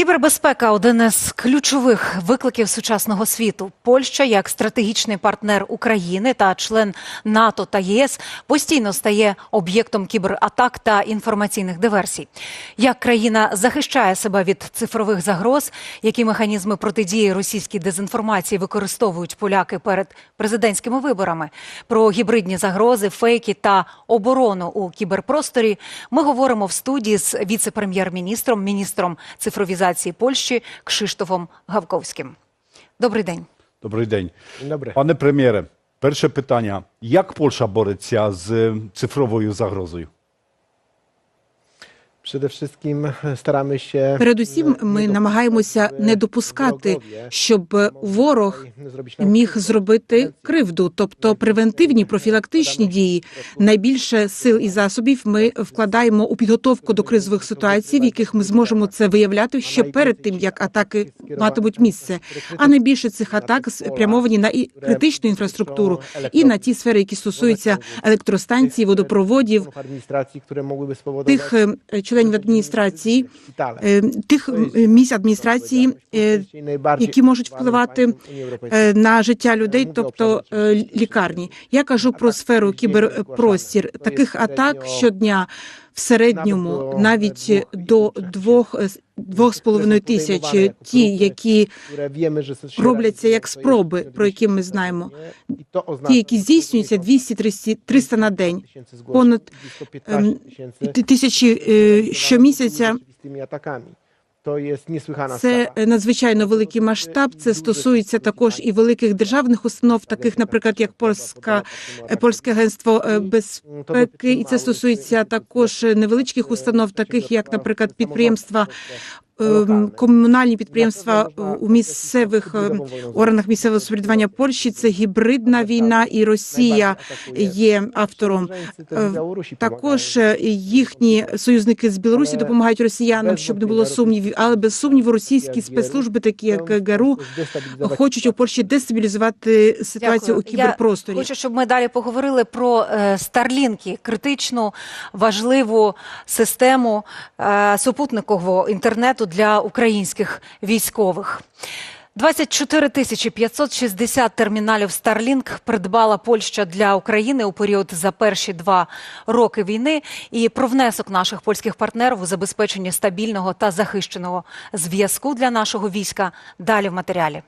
Кібербезпека один із ключових викликів сучасного світу. Польща, як стратегічний партнер України та член НАТО та ЄС, постійно стає об'єктом кібератак та інформаційних диверсій. Як країна захищає себе від цифрових загроз, які механізми протидії російській дезінформації використовують поляки перед президентськими виборами? Про гібридні загрози, фейки та оборону у кіберпросторі ми говоримо в студії з віце-прем'єр-міністром, міністром цифровізації Польщі Кшиштофом Гавковським. Добрий день. Добрий день. Добре. Пане прем'єре, перше питання. Як Польща бореться з цифровою загрозою? Przede wszystkim staramy się Передусім, ми намагаємося не допускати, щоб ворог міг зробити кривду, тобто превентивні профілактичні дії. Найбільше сил і засобів ми вкладаємо у підготовку до кризових ситуацій, в яких ми зможемо це виявляти ще перед тим, як атаки матимуть місце. А найбільше цих атак спрямовані на і критичну інфраструктуру і на ті сфери, які стосуються електростанцій, водопроводів, адміністрації, які е, членів адміністрації, е, тих е, місць адміністрації, е, які можуть впливати на життя людей, тобто лікарні. Я кажу про сферу кіберпростір. Таких атак щодня в середньому навіть до двох е, двох з половиною тисяч. Ті, які робляться як спроби, про які ми знаємо, ті, які здійснюються 200-300 на день, понад ем, тисячі е, щомісяця. То є несвихана Це е, надзвичайно великий масштаб. Це стосується також і великих державних установ, таких, наприклад, як Польська е, Польське агентство е, безпеки, і це стосується також невеличких установ, таких як, наприклад, підприємства. Ем, Комунальні підприємства е, у місцевих ем, органах місцевого самоврядування Польщі це гібридна війна, і Росія є автором. Е, Також е, їхні союзники з Білорусі допомагають росіянам, щоб не було сумнівів. Але без сумніву російські спецслужби, такі як ГРУ, хочуть у Польщі дестабілізувати ситуацію у Дякую. Я кіберпросторі. Хочу, щоб ми далі поговорили про е, Старлінки, критичну, важливу систему е, супутникового інтернету для українських військових. 24 тисячі 560 терміналів Starlink придбала Польща для України у період за перші два роки війни. І про внесок наших польських партнерів у забезпечення стабільного та захищеного зв'язку для нашого війська далі в матеріалі.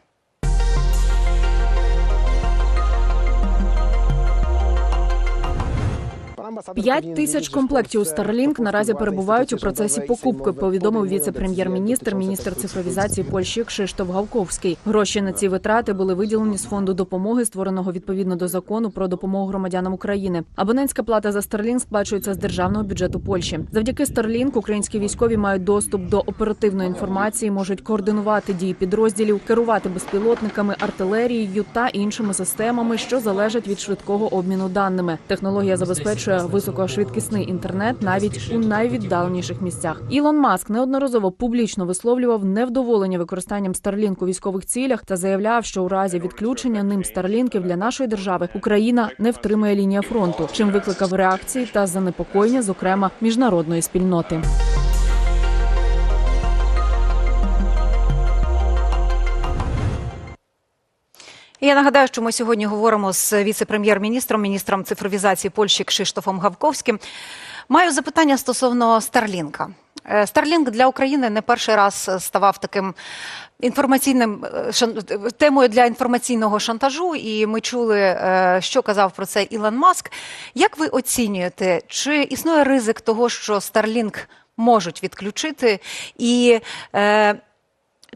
П'ять тисяч комплектів Starlink наразі перебувають у процесі покупки. Повідомив віце-прем'єр-міністр, міністр цифровізації Польщі Кшиштоф Гавковський. Гроші на ці витрати були виділені з фонду допомоги, створеного відповідно до закону про допомогу громадянам України. Абонентська плата за Starlink сплачується з державного бюджету Польщі. Завдяки Starlink українські військові мають доступ до оперативної інформації, можуть координувати дії підрозділів, керувати безпілотниками, артилерією та іншими системами, що залежать від швидкого обміну даними. Технологія забезпечує високошвидкісний інтернет навіть у найвіддаленіших місцях. Ілон Маск неодноразово публічно висловлював невдоволення використанням Starlink у військових цілях та заявляв, що у разі відключення ним старлінків для нашої держави Україна не втримає лінія фронту, чим викликав реакції та занепокоєння, зокрема міжнародної спільноти. Я нагадаю, що ми сьогодні говоримо з віце-прем'єр-міністром, міністром цифровізації Польщі Кшиштофом Гавковським. Маю запитання стосовно Старлінка. Е, Старлінк для України не перший раз ставав таким інформаційним е, темою для інформаційного шантажу, і ми чули, е, що казав про це Ілон Маск. Як ви оцінюєте, чи існує ризик того, що Старлінк можуть відключити, і е,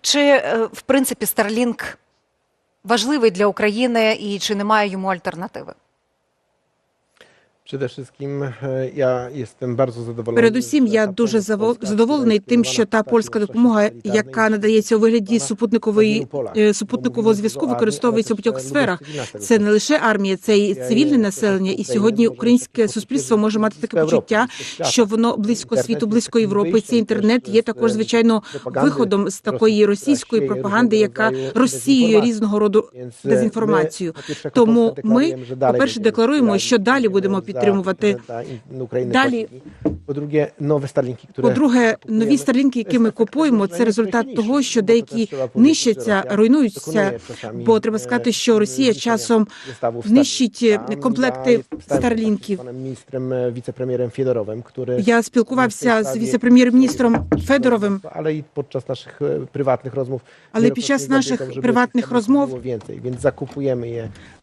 чи в принципі Старлінк важливий для України і чи немає йому альтернативи? Przede wszystkim e, ja jestem bardzo zadowolony. Передусім, że я дуже задоволений тим, що та польська допомога, яка надається у вигляді супутникової по е, супутникового зв'язку, використовується у багатьох e, сферах. Це не лише армія, це і цивільне населення. І сьогодні українське суспільство може мати таке почуття, що воно близько світу, близько Європи. Цей інтернет є також звичайно виходом з такої російської пропаганди, яка розсіює різного роду e, дезінформацію. Тому ми, dalej по-перше, декларуємо, що далі e, будемо Ukrainą підтримувати. Далі. По-друге, нові które По-друге, нові старлінки, які ми купуємо, це результат того, що деякі нищаться, руйнуються. Бо треба сказати, що Росія часом нищить е, комплекти старлінків. Е, віце-прем'єром Федоровим, Я спілкувався з віце-прем'єр-міністром Федоровим. ale i podczas naszych e, prywatnych rozmów. Але під час наших приватних розмов więcej, więc.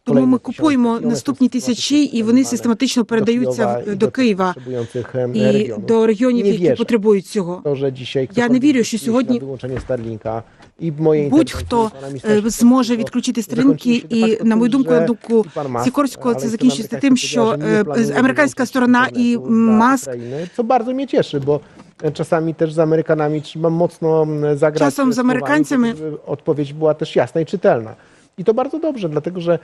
Тому ми купуємо наступні тисячі, і вони систематично передаються до Києва e, і до регіонів, які потребують цього. Я не вірю, що сьогодні Будь-хто е, зможе відключити de і на мою думку, на думку Сікорського, це закінчиться тим, що е, американська сторона і Маск co bardzo mnie cieszy, bo czasami też z Amerykanami trzeba mocno mm, zagrać Czasem z Amerykańcami- odpowiedź była też jasna i czytelna. I to bardzo dobrze, dlatego że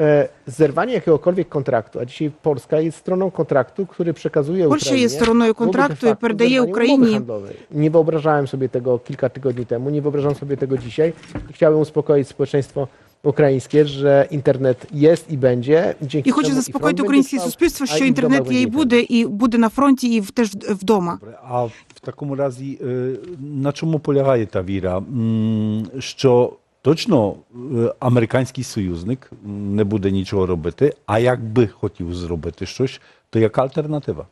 e, zerwanie jakiegokolwiek kontraktu, a dzisiaj Polska jest stroną kontraktu, który przekazuje Польща Ukrainie, є стороною byłoby de контракту і facto передає zerwanie umowy Україні. handlowej. Nie wyobrażałem sobie tego kilka tygodni temu, nie wyobrażam sobie tego dzisiaj i chciałbym uspokoić społeczeństwo ukraińskie, że internet jest i będzie. Dzięki І хочу czemu заспокоїти front będzie українське trwał, суспільство, a що i w інтернет domach є і będzie буде, і буде на фронті, і в- теж вдома. Добре, а в такому разі, е, на чому полягає та віра? М, Що точно е, американський союзник не буде нічого робити, а якби хотів зробити щось, то яка альтернатива?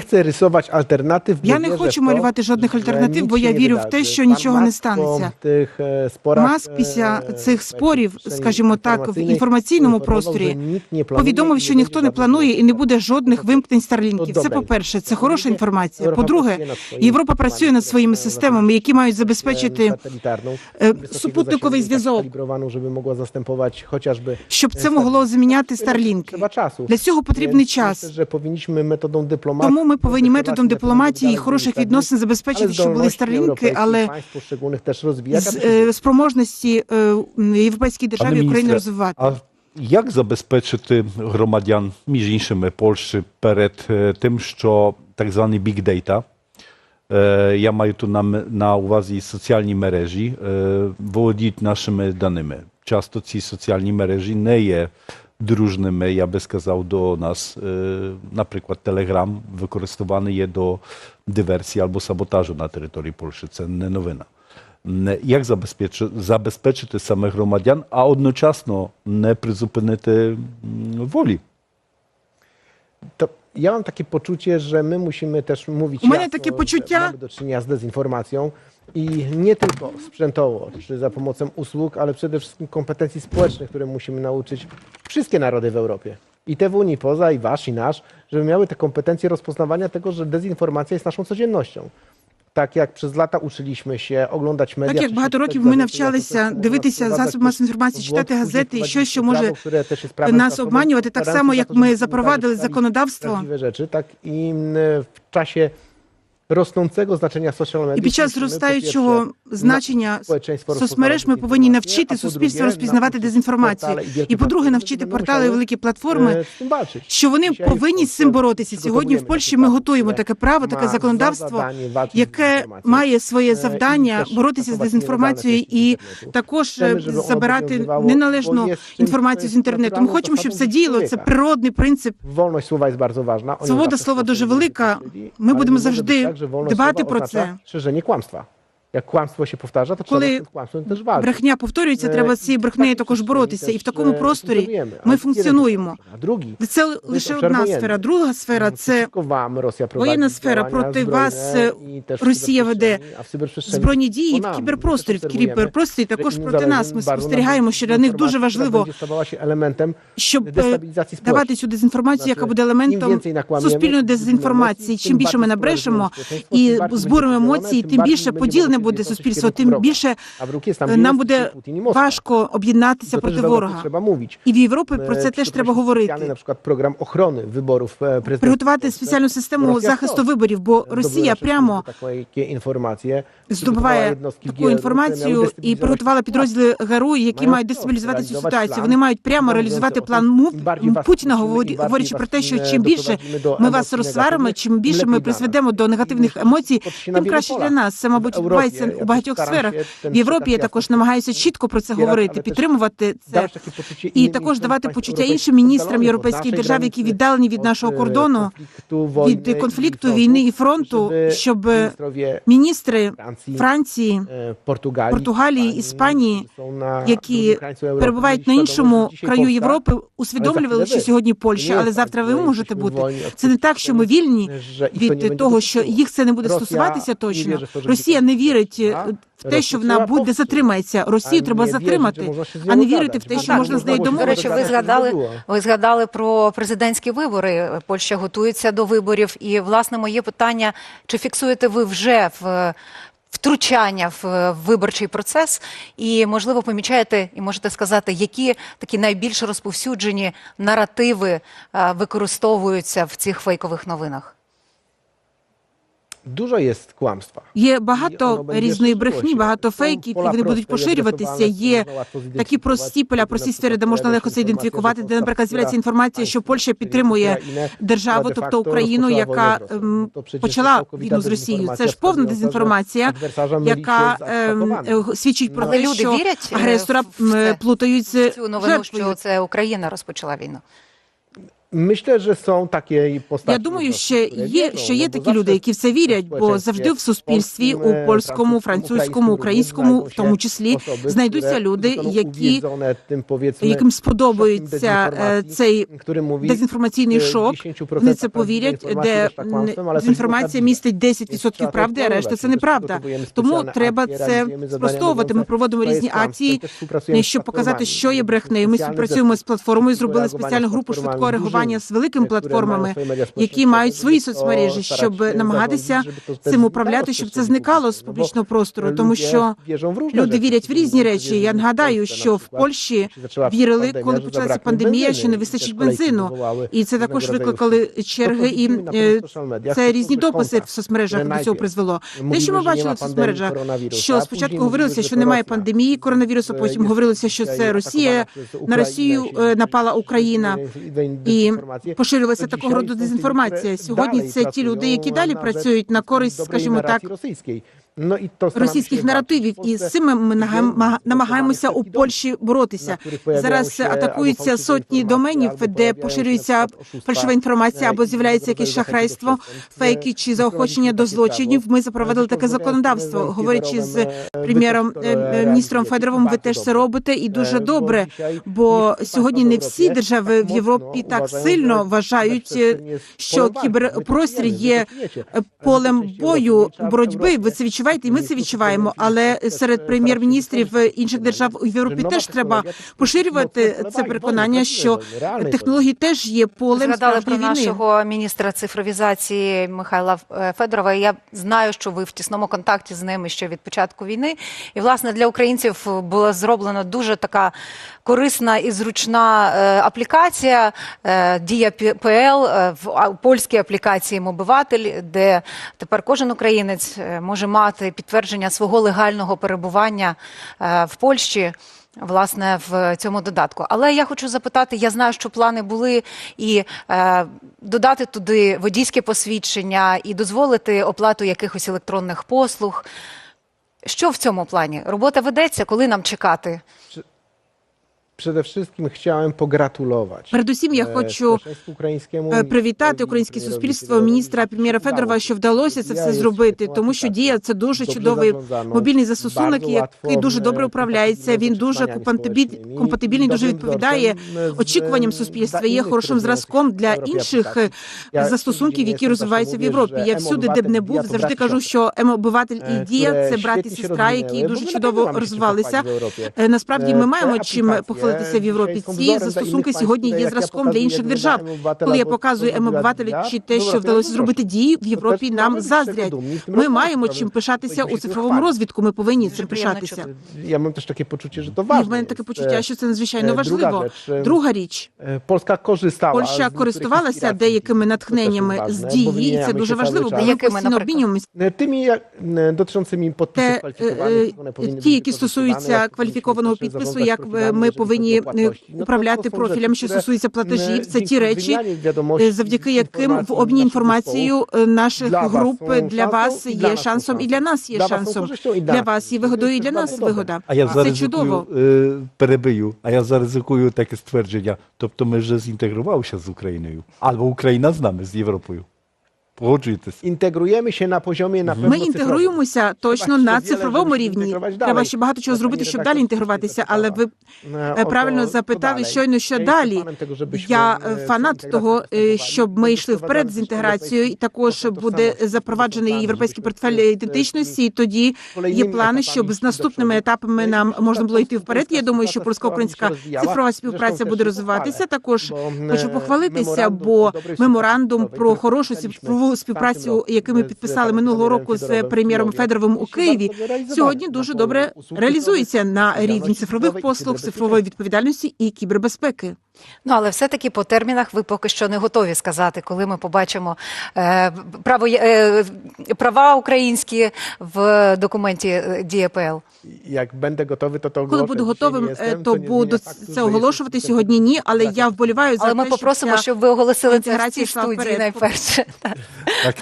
Chcę rysować alternatyw. bo Я не хочу малювати жодних альтернатив, бо я вірю в те, що нічого не станеться. tych, e, Маск після e, цих спорів, скажімо так, в інформаційному просторі повідомив, що ніхто не планує і не буде жодних вимкнень старлінків. Це по-перше, це хороша інформація. По-друге, Європа працює над своїми системами, які мають забезпечити е, супутниковий зв'язок, щоб це могло заміняти старлінки. Для цього потрібний час. Powinniśmy metodą dyplomacji. Тому ми повинні методом дипломатії і хороших відносин забезпечити, щоб були старлінки, але з е, спроможності е, європейській державі Пане Україну розвивати. А як забезпечити громадян, між іншими Польщі, перед е, тим, що так званий big data, я маю тут на, на увазі соціальні мережі, володіють нашими даними. Часто ці соціальні мережі не є дружними, я би сказав, до нас. Е, Наприклад, Telegram використований є до диверсії або саботажу на території Польщі. Це не новина. Як забезпечити, саме громадян, а одночасно не призупинити волі? To ja mam takie poczucie, że my musimy też mówić U mnie jasno, takie że poczucia- mamy do czynienia z dezinformacją i nie tylko sprzętowo, czy za pomocą usług, ale przede wszystkim kompetencji społecznych, które musimy nauczyć wszystkie narody w Europie. I te w Unii poza, i wasz, i nasz, żeby miały te kompetencje rozpoznawania tego, że dezinformacja jest naszą codziennością. Tak jak przez lata uczyliśmy się oglądać media. Так як багато років ми навчалися дивитися засоби масової інформації, читати газети, і щось, що може нас обманювати, так само як ми запровадили законодавство. rzeczy, tak i m, w rosnącego значення media. І під час зростаючого значення соцмереж ми rozpoznawać повинні dezinformację, навчити суспільство розпізнавати nauczyć дезінформацію. portale i wielkie І по-друге, platformy, навчити портали, musiały, великі платформи, tym walczyć. що вони повинні з цим боротися. Сьогодні в Польщі ми готуємо таке право, таке законодавство, яке має своє Е, завдання боротися з дезінформацією і також е, забирати неналежну інформацію з інтернету. Ми хочемо, щоб це діяло. Це природний принцип. Свобода слова дуже велика. Ми будемо завжди że wolność дбати słowa про oznacza це. Szerzenie kłamstwa. Jak kłamstwo się powtarza, to Коли kłamstwem. Брехня повторюється, Е, треба з цією брехнею також боротися. І в такому е, просторі ми функціонуємо. Це лише одна сфера. Друга сфера це Rosja prowadzi воєнна сфера. Проти вас, е, Росія веде збройні дії в кіберпросторі. В кіберпросторі також проти нас. Ми спостерігаємо, що для них дуже важливо, щоб давати цю дезінформацію, яка буде елементом суспільної дезінформації. Чим більше ми набрешемо і będzie емоції, тим більше поділене буде суспільство, тим більше е, нам буде важко об'єднатися проти ворога. І в Європі Е, про це теж треба говорити. przykład program ochrony wyborów e. Приготувати спеціальну систему захисту виборів, бо Росія прямо здобуває таку інформацію і приготувала підрозділи ГРУ, які Мають дестабілізувати цю ситуацію. Вони мають прямо реалізувати план tym, Му- im bardziej was Путіна, говорячи про те, що чим більше ми вас розсваримо, чим більше ми призведемо до негативних емоцій, тим краще для нас. Це, мабуть, відбувається відбувається у багатьох сферах. В Європі я також намагаюся чітко про це говорити, підтримувати це. І також давати почуття іншим міністрам європейських держав, які віддалені від нашого кордону, від конфлікту, війни і фронту, щоб міністри Франції, Португалії, Іспанії, які перебувають на іншому краю Європи, усвідомлювали, що сьогодні Польща, але завтра ви можете бути. Це не так, що ми вільні від того, що їх це не буде стосуватися точно. Росія не вірить е, в те, що вона буде затримається. Росію треба затримати, а не вірити в те, що можна з нею До домовитися. речі, ви згадали, ви згадали про президентські вибори. Польща готується до виборів. І, власне, моє питання, чи фіксуєте ви вже в втручання в виборчий процес? І, можливо, помічаєте і можете сказати, які такі найбільш розповсюджені наративи використовуються в цих фейкових новинах? Dużo jest kłamstwa. Є багато різної брехні, багато фейків, і вони будуть поширюватися. Є такі прості поля, прості сфери, де можна легко це ідентифікувати, де, наприклад, з'являється інформація, що Польща підтримує державу, тобто Україну, яка ем, почала війну з Росією. Це ж повна дезінформація, яка ем, е, свідчить про Але те, що вірять е, агресора плутають з Цю новину, що це Україна розпочала війну. Myślę, że są takie postaci. Я думаю, що є, що є такі zawsze люди, які в це вірять, бо społeczeństwie завжди в суспільстві, у польському, французькому, українському, в тому числі, знайдуться люди, які яким сподобається е, цей дезінформаційний шок. 10% Вони це повірять, де дезінформація містить prawdziwe. 10% правди, а решта це неправда. Тому треба akcje, це спростовувати. Ми проводимо різні акції, щоб показати, що є брехнею. Ми співпрацюємо з платформою, зробили спеціальну групу швидкого реагування з великими платформами, які мають свої соцмережі, щоб намагатися цим управляти, щоб це зникало з публічного простору, тому що люди вірять в різні речі. Я нагадаю, що в Польщі вірили, коли почалася пандемія, що не вистачить бензину. І це також викликали черги, і widzimy na е, це різні дописи в соцмережах до цього призвело. Те, що ми бачили в соцмережах, що спочатку говорилося, що немає пандемії коронавірусу, потім говорилося, що це Росія, на Росію напала Україна. І dezinformacje. поширилася такого роду дезінформація. Сьогодні це ті люди, які далі працюють на користь, скажімо так, то російських наративів. І з Polsce. цим ми намагаємося у Польщі боротися. Зараз атакуються сотні доменів, де поширюється фальшива інформація, або e, з'являється якесь шахрайство, фейки чи заохочення до злочинів. Ми запровадили таке законодавство. Говорячи з е, прем'єром е, е, е, міністром. Федоровим, ви теж це робите, і дуже Е, добре. Бо сьогодні не всі держави в Європі так сильно вважають, що кіберпростір є е, полем бою боротьби. Ви це відчуваєте, і ми це відчуваємо. Але серед прем'єр-міністрів інших держав у Європі теж треба поширювати це переконання, що технології теж є полем Згадали про війни. нашого міністра цифровізації Михайла е, Федорова. Я знаю, що ви в тісному контакті з ними ще від початку війни. І власне для українців була зроблена дуже така корисна і зручна е, аплікація е, Дія ПЛ е, в польській аплікації Мобиватель, де тепер кожен українець може мати підтвердження свого легального перебування е, в Польщі. Власне, в цьому додатку. Але я хочу запитати: я знаю, що плани були і е, додати туди водійське посвідчення і дозволити оплату якихось електронних послуг. Що в цьому плані? Робота ведеться, коли нам чекати? Przede wszystkim chciałem pogratulować. Передусім, я e, хочу е, привітати українське суспільство, міністра прем'єра Федорова, що вдалося це все зробити, тому що дія це дуже чудовий мобільний застосунок, bardzo який дуже добре е, управляється. Він дуже компатибільний дуже відповідає очікуванням суспільства. Є хорошим зразком для інших застосунків, які розвиваються в Європі. Я всюди, де б не був, завжди кажу, що М-обиватель і e, дія це брат і сестра, які дуже чудово розвивалися. Е, Насправді ми Е, маємо чим аплікація похвалитися в Європі. Ці застосунки сьогодні є зразком для інших держав. Коли я показую зробила М-обивателю чи те, що вдалося зробити дії в Європі, нам заздрять. Ми маємо чим пишатися у цифровому розвитку. Ми повинні цим пишатися. mam też takie poczucie, że to І ważne. в мене таке почуття, що це надзвичайно Е, важливо. е, Друга річ. E, Polska. Польща користувалася деякими натхненнями з дії, і це дуже важливо, бо ми Якими, постійно обмінюємося. Е, one powinny ті, які стосуються кваліфікованого підпису, як ми повинні повинні е, управляти профілями, rzeczy, що które, стосуються платежів. Це ті речі, е, завдяки яким в обмін інформацією е, наших груп для вас є шансом, і для нас є шансом. для вас є вигодою, і для нас вигода. А я Це заризикую, чудово. перебию, а я заризикую таке ствердження. Тобто ми вже зінтегрувалися з Україною. Або Україна з нами, з Європою. Погоджуєтесь? Się na poziomie na pewno Ми інтегруємося точно на цифровому рівні. Треба ще багато чого зробити, щоб далі інтегруватися. Але ви е, o правильно запитали щойно, що далі. Я е, фанат того, е, щоб ми йшли вперед з інтеграцією, і також буде запроваджений європейський портфель ідентичності. І тоді є плани, щоб з наступними етапами нам можна було йти вперед. Я думаю, що польсько-українська цифрова співпраця буде розвиватися. Також хочу похвалитися, бо меморандум про хорошу цифрову w співпрацю, яку ми підписали минулого року з прем'єром Федоровим. У Києві, сьогодні дуже добре реалізується на рівні цифрових послуг, цифрової відповідальності і кібербезпеки. Ну, але все-таки по термінах ви поки що не готові сказати, коли ми побачимо е, право, е, права українські в документі е, ДІПЛ. Jak będę gotowy, to to Коли буду готовим, е, то буду це оголошувати сьогодні. Ні, але я вболіваю за Але ми попросимо, щоб ви оголосили це в цій студії найперше. Так.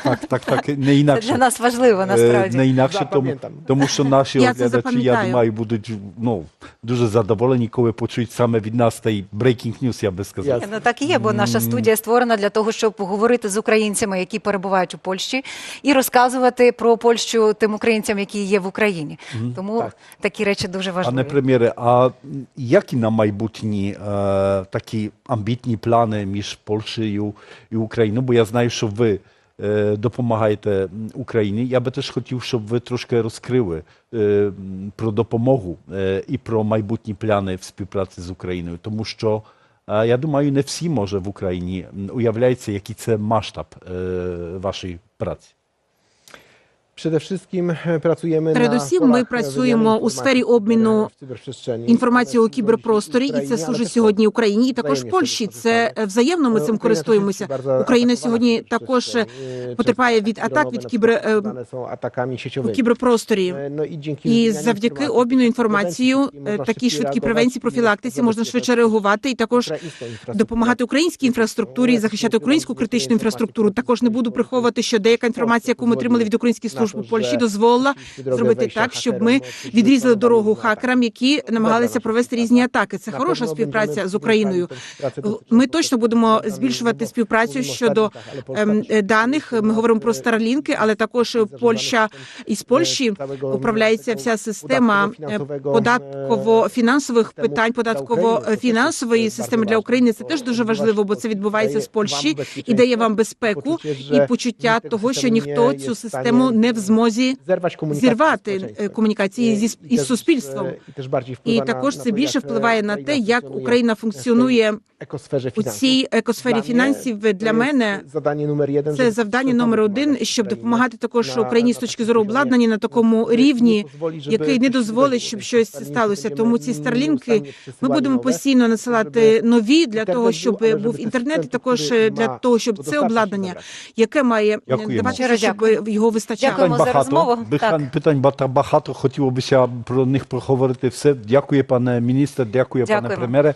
Так, так, так. Не Це для нас важливо Е, насправді. Не інакше, тому, тому що наші Я оглядачі, я думаю, будуть ну, дуже задоволені, коли почують саме від нас той breaking news, я би сказав. Ну так і є, бо наша студія створена для того, щоб говорити з українцями, які перебувають у Польщі, і розказувати про Польщу тим українцям, які є в Україні. Тому Так. такі речі дуже важливі. Пане прем'єре, а які на майбутні е, такі амбітні плани між Польщею і Україною? Бо я знаю, що ви е, допомагаєте Україні. Я би теж хотів, щоб ви трошки розкрили е, про допомогу е, і про майбутні плани в співпраці з Україною, тому що я думаю, не всі може в Україні уявляється, який це масштаб е, вашої праці. Przede wszystkim e, pracujemy Передусім, ми працюємо у сфері обміну інформацію у кіберпросторі, і це служить сьогодні Україні, і також Польщі. Це взаємно ми цим користуємося. Україна сьогодні також потерпає від атак від кібер у кіберпросторі. І завдяки обміну інформацією, такій швидкій превенції, профілактиці можна швидше реагувати і також допомагати українській інфраструктурі, захищати українську критичну інфраструктуру. Також не буду приховувати, що деяка інформація, яку ми отримали від українських служб у Польщі, дозволила зробити так, щоб ми відрізали дорогу хакерам, які намагалися провести різні атаки. Це хороша співпраця з Україною. Ми точно будемо збільшувати співпрацю щодо ем, е, даних. Ми говоримо про Starlink, але також Польща із Польщі управляється вся система е, податково-фінансових питань, податково-фінансової системи для України. Це теж дуже важливо, бо це відбувається з Польщі і дає вам безпеку і почуття того, що ніхто цю систему не в змозі зірвати е, комунікації зі із суспільством. І також це більше впливає на те, як Україна функціонує у цій екосфері фінансів. Для мене це завдання номер один, щоб допомагати також Україні з точки зору обладнання на такому рівні, який не дозволить, щоб щось сталося. Тому ці старлінки ми будемо постійно насилати нові для того, щоб був інтернет, і також е, для того, щоб це обладнання, яке має. Давати, щоб його вистачало. Дякуємо за розмову. Питань, Так. питань бата- багато, хотілося б про них проговорити все. Дякую, пане міністр, дякую, пане Дякуємо. прем'єре.